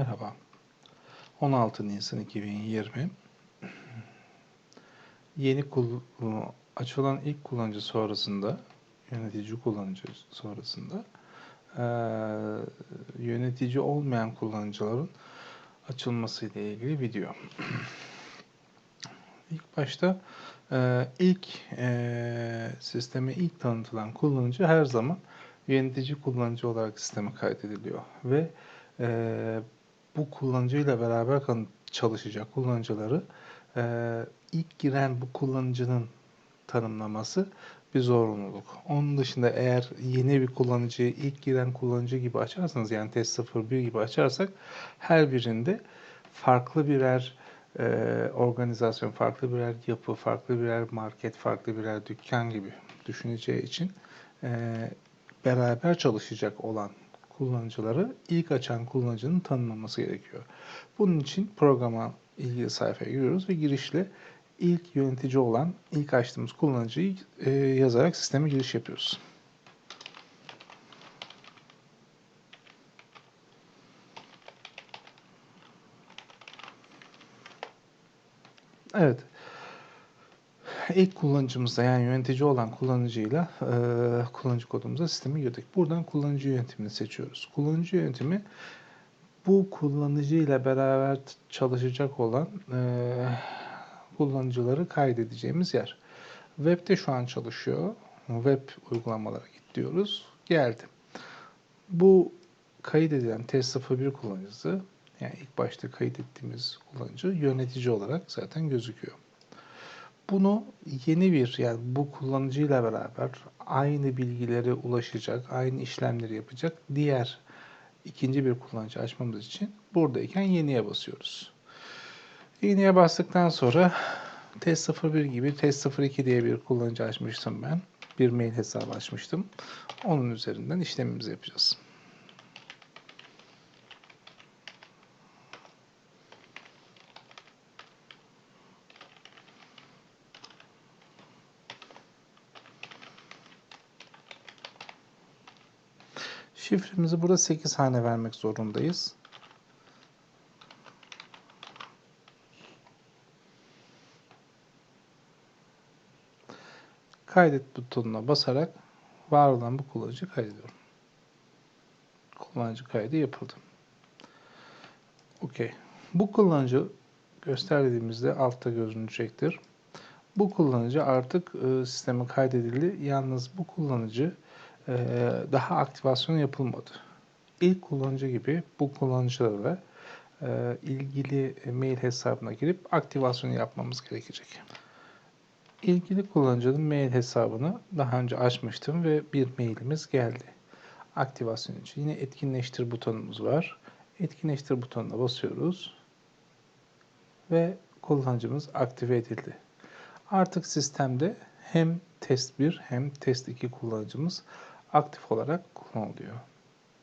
Merhaba. 16 Nisan 2020 yeni kul açılan ilk kullanıcı sonrasında yönetici kullanıcı sonrasında e, yönetici olmayan kullanıcıların açılması ile ilgili video. İlk başta e, ilk e, sisteme ilk tanıtılan kullanıcı her zaman yönetici kullanıcı olarak sisteme kaydediliyor ve e, bu kullanıcıyla beraber çalışacak kullanıcıları e, ilk giren bu kullanıcının tanımlaması bir zorunluluk. Onun dışında eğer yeni bir kullanıcıyı ilk giren kullanıcı gibi açarsanız yani test 01 gibi açarsak her birinde farklı birer e, organizasyon, farklı birer yapı, farklı birer market, farklı birer dükkan gibi düşüneceği için e, beraber çalışacak olan kullanıcıları ilk açan kullanıcının tanımlaması gerekiyor. Bunun için programa ilgili sayfaya giriyoruz ve girişle ilk yönetici olan ilk açtığımız kullanıcıyı e, yazarak sisteme giriş yapıyoruz. Evet ilk kullanıcımızda yani yönetici olan kullanıcıyla e, kullanıcı kodumuza sisteme girdik. Buradan kullanıcı yönetimini seçiyoruz. Kullanıcı yönetimi bu kullanıcı ile beraber çalışacak olan e, kullanıcıları kaydedeceğimiz yer. Web'de şu an çalışıyor. Web uygulamalara git diyoruz. Geldi. Bu kaydedilen test01 kullanıcısı yani ilk başta kaydettiğimiz kullanıcı yönetici olarak zaten gözüküyor. Bunu yeni bir yani bu kullanıcıyla beraber aynı bilgilere ulaşacak, aynı işlemleri yapacak diğer ikinci bir kullanıcı açmamız için buradayken yeniye basıyoruz. Yeniye bastıktan sonra test 01 gibi test 02 diye bir kullanıcı açmıştım ben. Bir mail hesabı açmıştım. Onun üzerinden işlemimizi yapacağız. Şifremizi burada 8 hane vermek zorundayız. Kaydet butonuna basarak var olan bu kullanıcı kaydediyorum. Kullanıcı kaydı yapıldı. Okey. Bu kullanıcı gösterdiğimizde altta görünecektir. Bu kullanıcı artık e, sisteme kaydedildi. Yalnız bu kullanıcı daha aktivasyon yapılmadı. İlk kullanıcı gibi bu kullanıcılara e, ilgili mail hesabına girip aktivasyonu yapmamız gerekecek. İlgili kullanıcının mail hesabını daha önce açmıştım ve bir mailimiz geldi. Aktivasyon için yine etkinleştir butonumuz var. Etkinleştir butonuna basıyoruz ve kullanıcımız aktive edildi. Artık sistemde hem test 1 hem test 2 kullanıcımız aktif olarak kullanılıyor.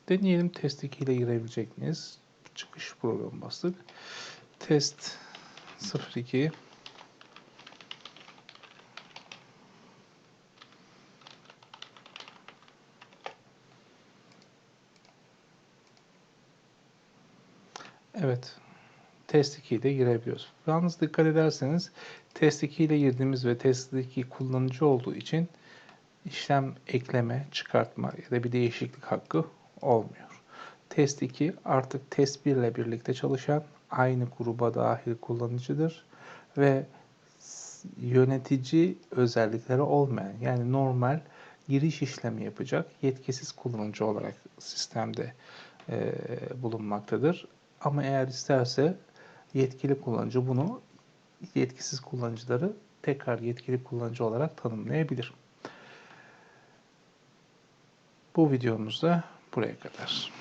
Deneyelim test 2 ile girebilecek miyiz? Çıkış programı bastık. Test 02 Evet. Test 2 ile girebiliyoruz. Yalnız dikkat ederseniz test 2 ile girdiğimiz ve test 2 kullanıcı olduğu için işlem ekleme, çıkartma ya da bir değişiklik hakkı olmuyor. Test 2 artık test 1 ile birlikte çalışan aynı gruba dahil kullanıcıdır ve yönetici özellikleri olmayan yani normal giriş işlemi yapacak yetkisiz kullanıcı olarak sistemde e, bulunmaktadır. Ama eğer isterse yetkili kullanıcı bunu yetkisiz kullanıcıları tekrar yetkili kullanıcı olarak tanımlayabilir. Bu videomuzda buraya kadar.